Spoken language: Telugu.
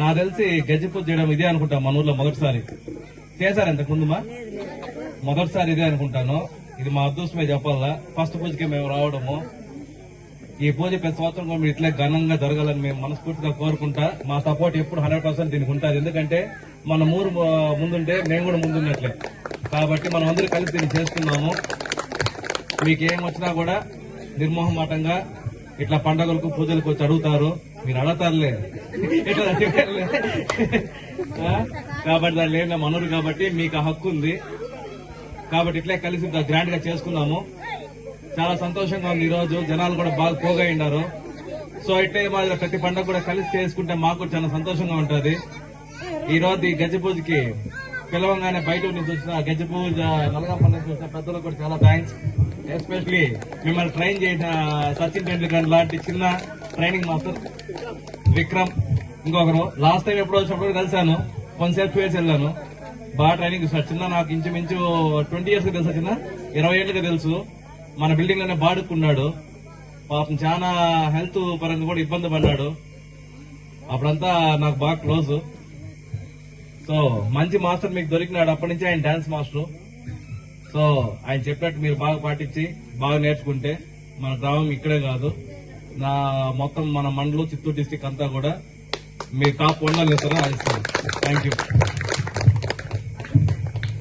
నాకు తెలిసి గజ్జిపూజ చేయడం ఇదే అనుకుంటా మన ఊర్లో మొదటిసారి. చేశారు ఇంతకు మొదటిసారి ఇదే అనుకుంటాను. ఇది మా అదృష్టమే చెప్పాలా? ఫస్ట్ పూజకి మేము రావడము. ఈ పూజ ప్రతి సంవత్సరం కూడా ఇట్లా ఇట్లే ఘనంగా జరగాలని మేము మనస్ఫూర్తిగా కోరుకుంటా. మా సపోర్ట్ ఎప్పుడు హండ్రెడ్ పర్సెంట్ దీనికి ఉంటుంది. ఎందుకంటే మన ఊరు ముందుంటే మేము కూడా ముందున్నట్లే. కాబట్టి మనం అందరూ కలిసి దీన్ని చేసుకున్నాము. మీకు ఏం వచ్చినా కూడా నిర్మోహమాటంగా ఇట్లా పండగలకు పూజలకు వచ్చి అడుగుతారు మీరు అడతారులే. ఇట్లా కాబట్టి దాని లేదు మనూరు కాబట్టి మీకు ఆ హక్కు ఉంది. కాబట్టి ఇట్లే కలిసి గ్రాండ్గా చేసుకున్నాము చాలా సంతోషంగా ఉంది ఈరోజు జనాలు కూడా బాగా పోగా ఉన్నారు సో ఇట్లే మాదిరి ప్రతి పండుగ కూడా కలిసి చేసుకుంటే మాకు కూడా చాలా సంతోషంగా ఉంటుంది. ఈ రోజు ఈ గజ్జ పూజకి పిలవంగానే బయట నుంచి వచ్చిన గజ్జపూ నల్గంప నుంచి వచ్చిన పెద్దలకు కూడా చాలా థ్యాంక్స్ ఎస్పెషలీ మిమ్మల్ని ట్రైన్ చేసిన సచిన్ టెండూల్కర్ లాంటి చిన్న ట్రైనింగ్ మాస్టర్ విక్రమ్ ఇంకొకరు. లాస్ట్ టైం ఎప్పుడో వచ్చినప్పుడు కలిశాను. కొంతసేపు ఫేస్ వెళ్ళాను. బాగా ట్రైనింగ్ ఇస్తాడు. చిన్న నాకు ఇంచుమించు ట్వంటీ ఇయర్స్ తెలుసు చిన్న. ఇరవై ఏళ్ళుగా తెలుసు. మన బిల్డింగ్లోనే బాడుకున్నాడు పాపం చాలా హెల్త్ పరంగా కూడా ఇబ్బంది పడ్డాడు. అప్పుడంతా నాకు బాగా క్లోజ్ సో మంచి మాస్టర్ మీకు దొరికినాడు. అప్పటి నుంచి ఆయన డాన్స్ మాస్టర్. సో ఆయన చెప్పినట్టు మీరు బాగా పాటించి బాగా నేర్చుకుంటే మన గ్రామం ఇక్కడే కాదు. నా మొత్తం మన మండలం చిత్తూరు డిస్టిక్ అంతా కూడా మీరు టాప్ వన్ సార్ అది థ్యాంక్ యూ